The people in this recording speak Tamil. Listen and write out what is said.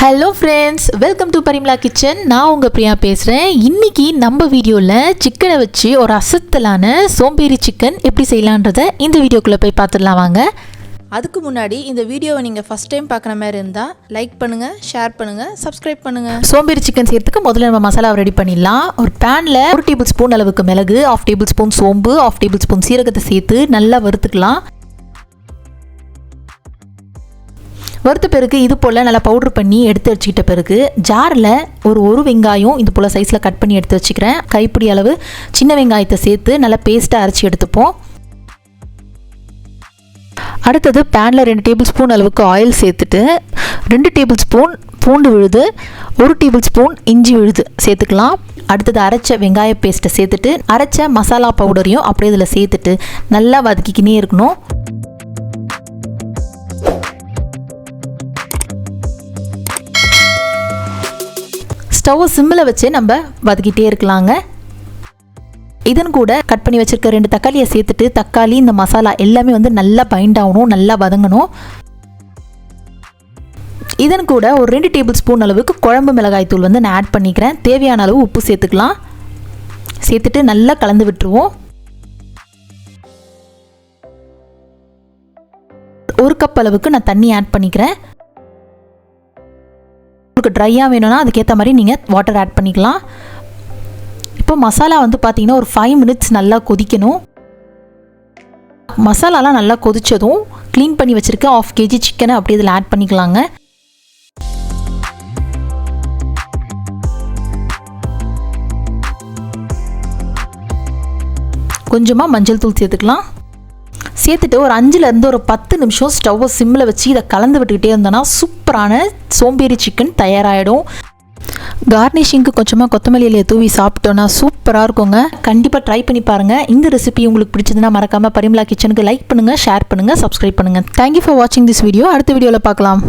Hello friends welcome to Parimala kitchen நான் உங்கள் பிரியா பேசுகிறேன் இன்றைக்கி நம்ம வீடியோவில் சிக்கனை வச்சு ஒரு அசத்தலான சோம்பேறி சிக்கன் எப்படி செய்யலான்றதை இந்த வீடியோக்குள்ளே போய் பார்த்துடலாம் வாங்க. அதுக்கு முன்னாடி இந்த வீடியோவை நீங்கள் ஃபஸ்ட் டைம் பார்க்குற மாதிரி இருந்தால் லைக் பண்ணுங்கள் ஷேர் பண்ணுங்கள் சப்ஸ்கிரைப் பண்ணுங்கள் சோம்பேறி சிக்கன் செய்கிறதுக்கு முதல்ல நம்ம மசாலாவை ரெடி பண்ணிடலாம். ஒரு பேனில் ஒரு டேபிள் ஸ்பூன் அளவுக்கு மிளகு ஆஃப் டேபிள் ஸ்பூன் சோம்பு ஆஃப் டேபிள் ஸ்பூன் சீரகத்தை சேர்த்து நல்லா வறுத்துக்கலாம். வறுத்த பிறகு இது போல் நல்லா பவுட்ரு பண்ணி எடுத்து வச்சுக்கிட்ட பிறகு ஜாரில் ஒரு ஒரு வெங்காயம் இது போல் சைஸில் கட் பண்ணி எடுத்து வச்சுக்கிறேன். கைப்பிடி அளவு சின்ன வெங்காயத்தை சேர்த்து நல்லா பேஸ்ட்டாக அரைச்சி எடுத்துப்போம். அடுத்தது பேனில் ரெண்டு டேபிள் ஸ்பூன் அளவுக்கு ஆயில் சேர்த்துட்டு ரெண்டு டேபிள் ஸ்பூன் பூண்டு விழுது ஒரு டேபிள் ஸ்பூன் இஞ்சி விழுது சேர்த்துக்கலாம். அடுத்தது அரைச்ச வெங்காய பேஸ்ட்டை சேர்த்துட்டு அரைச்ச மசாலா பவுடரையும் அப்படியே இதில் சேர்த்துட்டு நல்லா வதக்கிக்கினே இருக்கணும். ஸ்டவ்வை சிம்மில் வச்சு நம்ம வதக்கிட்டே இருக்கலாங்க. இதன் கூட கட் பண்ணி வச்சுருக்க ரெண்டு தக்காளியை சேர்த்துட்டு தக்காளி இந்த மசாலா எல்லாமே வந்து நல்லா பைண்ட் ஆகணும் நல்லா வதங்கணும். இதன் கூட ஒரு ரெண்டு டேபிள் ஸ்பூன் அளவுக்கு குழம்பு மிளகாய் தூள் வந்து நான் ஆட் பண்ணிக்கிறேன். தேவையான அளவு உப்பு சேர்த்துக்கலாம். சேர்த்துட்டு நல்லா கலந்து விட்டுருவோம். ஒரு கப் அளவுக்கு நான் தண்ணி ஆட் பண்ணிக்கிறேன். உங்களுக்கு ட்ரையாக வேணும்னா அதுக்கேற்ற மாதிரி நீங்கள் வாட்டர் ஆட் பண்ணிக்கலாம். இப்போ மசாலா வந்து பார்த்தீங்கன்னா ஒரு ஃபைவ் மினிட்ஸ் நல்லா கொதிக்கணும். மசாலாலாம் நல்லா கொதித்ததும் க்ளீன் பண்ணி வச்சுருக்க ஆஃப் கேஜி சிக்கனை அப்படி இதில் ஆட் பண்ணிக்கலாங்க. கொஞ்சமாக மஞ்சள் தூள் சேர்த்துக்கலாம். சேர்த்துட்டு ஒரு அஞ்சுலேருந்து ஒரு பத்து நிமிஷம் ஸ்டவ்வை சிம்மில் வச்சு இதை கலந்து விட்டுக்கிட்டே இருந்தோன்னா சூப்பரான சோம்பேறி சிக்கன் தயாராகிடும் கார்னிஷிங்க்கு கொஞ்சமாக கொத்தமல்லி தூவி சாப்பிட்டோன்னா சூப்பராக இருக்குங்க. கண்டிப்பாக ட்ரை பண்ணி பாருங்கள் இந்த ரெசிபி உங்களுக்கு பிடிச்சதுன்னா மறக்காமல் பரிமலா கிச்சனுக்கு லைக் பண்ணுங்கள் ஷேர் பண்ணுங்கள் சப்ஸ்கிரைப் பண்ணுங்கள் தேங்க்யூ ஃபார் வாட்சிங் திஸ் வீடியோ அடுத்த வீடியோவில் பார்க்கலாம்.